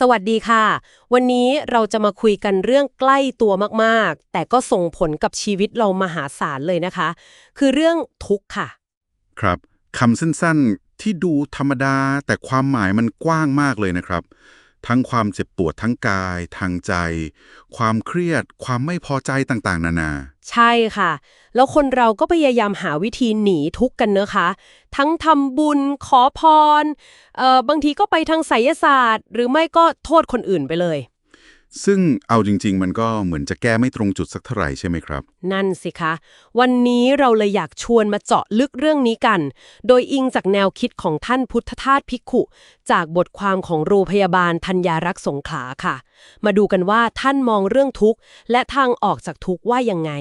สวัสดีค่ะ วันนี้เราจะมาคุยกันเรื่องใกล้ตัวมากๆ แต่ก็ส่งผลกับชีวิตเรามหาศาลเลยนะคะ คือเรื่องทุกข์ค่ะ ครับคำสั้นๆที่ดูธรรมดาแต่ความหมายมันกว้างมากเลยนะครับ ทั้งความเจ็บปวดทั้งกาย ทางใจ ความเครียด ความไม่พอใจต่างๆ นานา ใช่ค่ะ แล้วคนเราก็พยายามหาวิธีหนีทุกข์กันเนอะคะ ทั้งทำบุญขอพร เอ่อบางทีก็ไปทางไสยศาสตร์ หรือไม่ก็โทษคนอื่นไปเลย ซึ่งเอาจริง ๆ มันก็เหมือนจะแก้ไม่ตรงจุดสักเท่าไหร่ใช่ไหมครับ นั่นสิคะ วันนี้เราเลยอยากชวนมาเจาะลึกเรื่องนี้กัน โดยอิงจากแนวคิดของท่านพุทธทาสภิกขุ จากบทความของโรงพยาบาลธัญญารักษ์สงขลาค่ะ มาดูกันว่าท่านมองเรื่องทุกข์ และทางออกจากทุกข์ว่ายังไง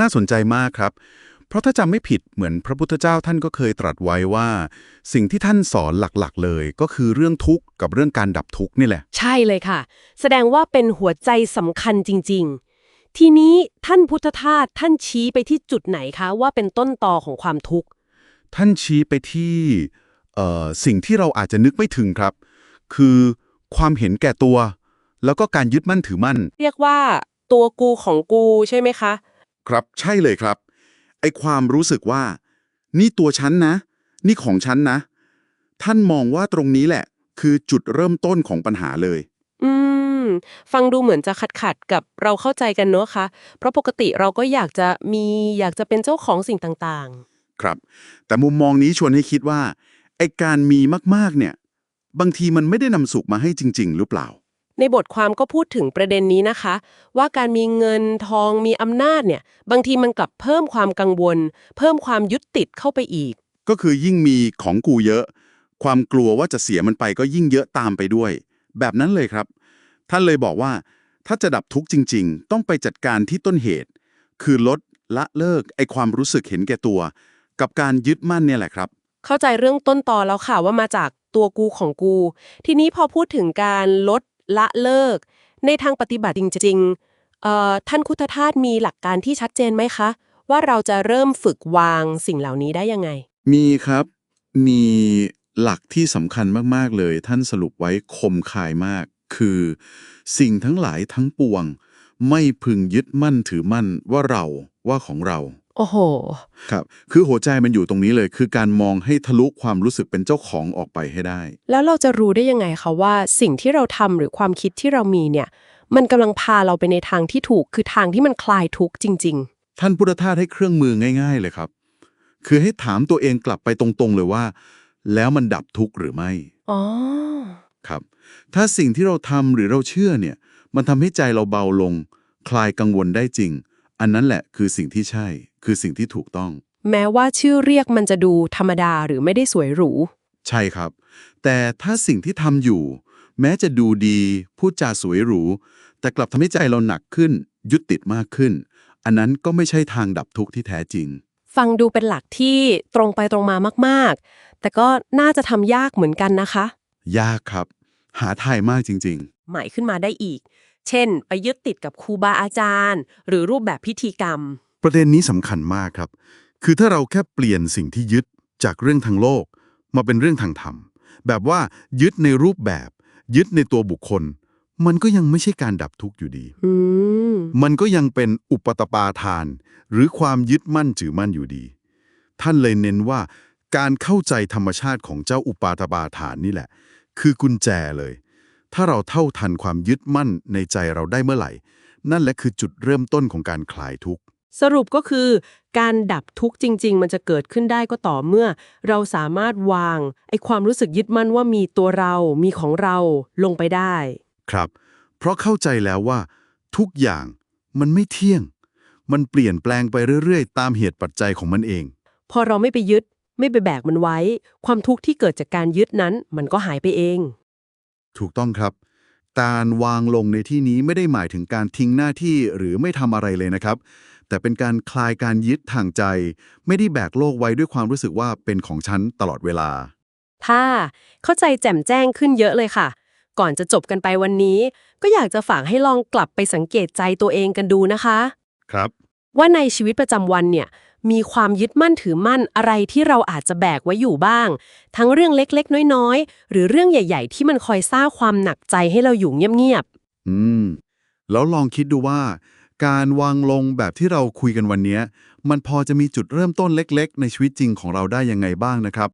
น่าสนใจมากครับ เพราะถ้าจำไม่ผิดเหมือนพระพุทธเจ้าท่านก็เคยตรัสไว้ว่า สิ่งที่ท่านสอนหลักๆ เลย ก็คือเรื่องทุกข์กับเรื่องการดับทุกข์นี่แหละ ใช่เลยค่ะ แสดงว่าเป็นหัวใจสำคัญจริง ๆ ทีนี้ท่านพุทธทาสท่านชี้ไปที่จุดไหนคะว่าเป็นต้นตอของความทุกข์ ท่านชี้ไปที่เอ่อสิ่งที่เราอาจจะนึกไม่ถึงครับ คือความเห็นแก่ตัว แล้วก็การยึดมั่นถือมั่น เรียกว่าตัวกูของกูใช่ไหมคะ ครับใช่เลยครับ ไอความรู้สึกว่า นี่ตัวฉันนะ นี่ของฉันนะ ท่านมองว่าตรงนี้แหละ คือจุดเริ่มต้นของปัญหาเลย อืม ฟังดูเหมือนจะขัดขัดๆกับเราเข้าใจกันเนอะคะ เพราะปกติเราก็อยากจะมีอยากจะเป็นเจ้าของสิ่งต่างครับ แต่มุมมองนี้ชวนให้คิดว่าไอการมีมากๆเนี่ย บางทีมันไม่ได้นำสุขมาให้จริง ๆ หรือเปล่าๆ ในบทความก็พูดถึงประเด็นนี้นะคะ ว่าการมีเงินทองมีอำนาจเนี่ย บางทีมันกลับเพิ่มความกังวล เพิ่มความยึดติดเข้าไปอีก ก็คือยิ่งมีของกูเยอะ ความกลัวว่าจะเสียมันไปก็ยิ่งเยอะตามไปด้วย แบบนั้นเลยครับ ท่านเลยบอกว่า ถ้าจะดับทุกข์จริง ๆ ต้องไปจัดการที่ต้นเหตุ คือลดละเลิกไอความรู้สึกเห็นแก่ตัว กับการยึดมั่นเนี่ยแหละครับ เข้าใจเรื่องต้นตอแล้วค่ะว่ามาจากตัวกูของกู ทีนี้พอพูดถึงการลด ละเลิก ในทางปฏิบัติจริงๆท่านคุทธาสมีหลักการที่ชัดเจนไหมคะ ว่าเราจะเริ่มฝึกวางสิ่งเหล่านี้ได้ยังไง มีครับ มีหลักที่สำคัญมากๆเลย ท่านสรุปไว้คมคายมาก คือ สิ่งทั้งหลายทั้งปวง ไม่พึงยึดมั่นถือมั่นว่าเรา ว่าของเรา โอ้โห ครับ คือหัวใจมันอยู่ตรงนี้เลย คือการมองให้ทะลุความรู้สึกเป็นเจ้าของออกไปให้ได้ แล้วเราจะรู้ได้ยังไงคะว่าสิ่งที่เราทำหรือความคิดที่เรามีเนี่ย มันกำลังพาเราไปในทางที่ถูก คือทางที่มันคลายทุกข์จริง ท่านพุทธทาสให้เครื่องมือง่าย ๆ เลยครับ คือให้ถามตัวเองกลับไปตรงๆเลยว่า แล้วมันดับทุกข์หรือไม่ ๆ อ๋อ ครับ ถ้าสิ่งที่เราทำหรือเราเชื่อเนี่ย มันทำให้ใจเราเบาลง คลายกังวลได้จริง อันนั้นแหละคือสิ่งที่ใช่ คือสิ่งที่ถูกต้อง แม้ว่าชื่อเรียกมันจะดูธรรมดาหรือไม่ได้สวยหรู ใช่ครับ แต่ถ้าสิ่งที่ทำอยู่ แม้จะดูดี พูดจาสวยหรู แต่กลับทำให้ใจเราหนักขึ้น ยึดติดมากขึ้น อันนั้นก็ไม่ใช่ทางดับทุกข์ที่แท้จริง ฟังดูเป็นหลักที่ตรงไปตรงมามาก ๆ แต่ก็น่าจะทำยากเหมือนกันนะคะ ยากครับ หาทายมากจริงหมายขึ้นมาได้อีก เช่น ไปยึดติดกับครูบาอาจารย์ หรือรูปแบบพิธีกรรมๆประเด็นนี้สำคัญมากครับ คือถ้าเราแค่เปลี่ยนสิ่งที่ยึดจากเรื่องทางโลก มาเป็นเรื่องทางธรรม แบบว่ายึดในรูปแบบ ยึดในตัวบุคคล มันก็ยังไม่ใช่การดับทุกข์อยู่ดีอืมมันก็ยังเป็นอุปตปาทาน หรือความยึดมั่นถือมั่นอยู่ดี ท่านเลยเน้นว่า การเข้าใจธรรมชาติของเจ้าอุปาตปาทานนี่แหละ คือกุญแจเลย ถ้าเราเท่าทันความยึดมั่นในใจเราได้เมื่อไหร่ นั่นแหละคือจุดเริ่มต้นของการคลายทุกข์ สรุปก็คือ การดับทุกข์จริง ๆ มันจะเกิดขึ้นได้ก็ต่อเมื่อ เราสามารถวางไอ้ความรู้สึกยึดมั่นว่ามีตัวเรา มีของเราลงไปได้ ครับ เพราะเข้าใจแล้วว่า ทุกอย่างมันไม่เที่ยง มันเปลี่ยนแปลงไปเรื่อยๆ ตามเหตุปัจจัยของมันเอง พอเราไม่ไปยึด ไม่ไปแบกมันไว้ ความทุกข์ที่เกิดจากการยึดนั้น มันก็หายไปเอง ถูกต้องครับ การวางลงในที่นี้ไม่ได้หมายถึงการทิ้งหน้าที่หรือไม่ทำอะไรเลยนะครับ แต่เป็นการคลายการยึดทางใจ ไม่ได้แบกโลกไว้ด้วยความรู้สึกว่าเป็นของฉันตลอดเวลาถ้าเข้าใจแจ่มแจ้งขึ้นเยอะเลยค่ะ ก่อนจะจบกันไปวันนี้ ก็อยากจะฝากให้ลองกลับไปสังเกตใจตัวเองกันดูนะคะ ครับ ว่าในชีวิตประจำวันเนี่ย มีความยึดมั่นถือมั่นอะไรที่เราอาจจะแบกไว้อยู่บ้าง ทั้งเรื่องเล็กๆ น้อยๆ หรือเรื่องใหญ่ ๆ ที่มันคอยสร้างความหนักใจให้เราอยู่เงียบอืม แล้วลองคิดดูว่า การวางลงแบบที่เราคุยกันวันนี้มันพอจะมีจุดเริ่มต้นเล็ก ๆ ในชีวิตจริงของเราได้ยังไงบ้างนะครับ